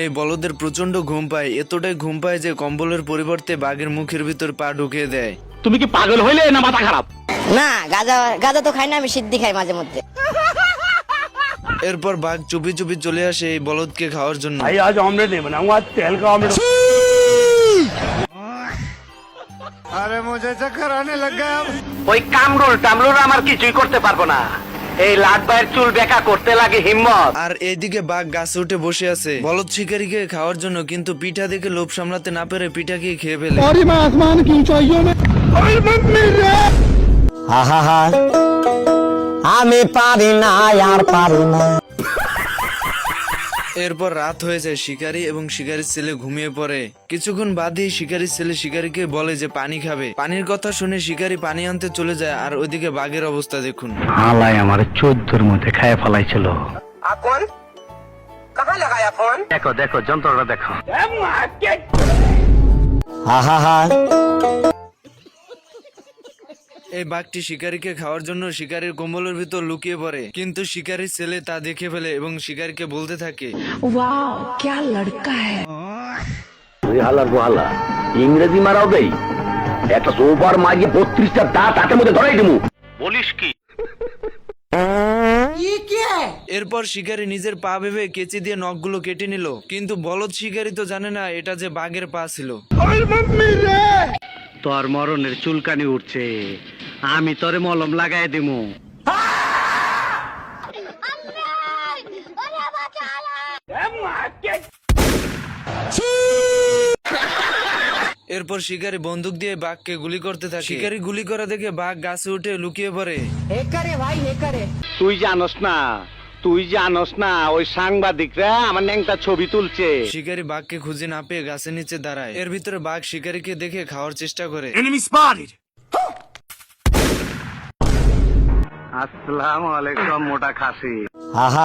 এই বলদের প্রচণ্ড ঘুম পায় এতটাই ঘুম পায় যে কম্বলের পরিবর্তে বাঘের মুখের ভিতর পা ঢুকিয়ে দেয়। তুমি কি পাগল হইলে না মাথা খারাপ? না গাজা গাজা তো খাই না আমি সিদ্ধি খাই মাঝে মধ্যে। এরপর বাঘ চুপি চুপি চলে আসে এই বলদকে খাওয়ার জন্য। ভাই আজ অমলেট নেই মানে আমার তেল কা অমলেট আরে মুঝে চক্কর আনে লাগা ওই কামরুল টামরুল আমার কিছুই করতে পারব না। এই লাট ভাইয়ের চুল বেকা করতে লাগে হিম্মত। আর এইদিকে বাঘ গাছে উঠে বসে আছে। বলদ শিকারীকে খাওয়ার জন্য কিন্তু পিঠা দেখে লোভ সামলাতে না পেরে পিঠাকে খেয়ে ফেলে। আহা আমি পারি না আর পারি না। এরপর রাত হয়ে যায় শিকারী এবং শিকারীর ছেলে ঘুমিয়ে পড়ে। কিছুক্ষণ বাদেই শিকারীর ছেলে শিকারীকে বলে যে পানি খাবে। পানির কথা শুনে শিকারী পানি আনতে চলে যায় আর ওইদিকে বাঘের অবস্থা দেখুন। হালাই আমার চোদ্দোর মধ্যে খায় ফেলাইছিল। দেখো দেখো যন্ত্রটা দেখো। আহা এই বাঘটি শিকারীকে খাওয়ার জন্য শিকারীর কোমলের ভিতর লুকিয়ে পড়ে। কিন্তু শিকারী ছেলে তা দেখে ফেলে এবং শিকারীকে বলতে থাকে ওয়াও ক্যা লড়কা হ্যায়। হালার ইংরেজি মারাও দেই। একটা সোফার মারিয়ে বত্রিশটা দাঁত হাতের মধ্যে ধরাই দেবো বলিস কি? এরপর শিকারী নিজের পা ভেবে কেচি দিয়ে নখগুলো কেটে নিল। কিন্তু বলদ শিকারী তো জানে না এটা যে বাঘের পা ছিল। তোর মরণের চুলকানি উঠছে। আমি তোরে মলম লাগাই দিমু। এরপর শিকারী বন্দুক দিয়ে বাঘকে গুলি করতে থাকে। শিকারী গুলি করা দেখে বাঘ গাছে উঠে লুকিয়ে পড়ে। তুই জানস না তুই জানস না ওই সাংবাদিকরা আমার ন্যাংটা ছবি তুলছে। শিকারী বাঘকে খুঁজে না পেয়ে গাছের নিচে দাঁড়ায়। এর ভিতরে বাঘ শিকারীকে দেখে খাওয়ার চেষ্টা করে। আসসালামু আলাইকুম মোটা খাসি। আহা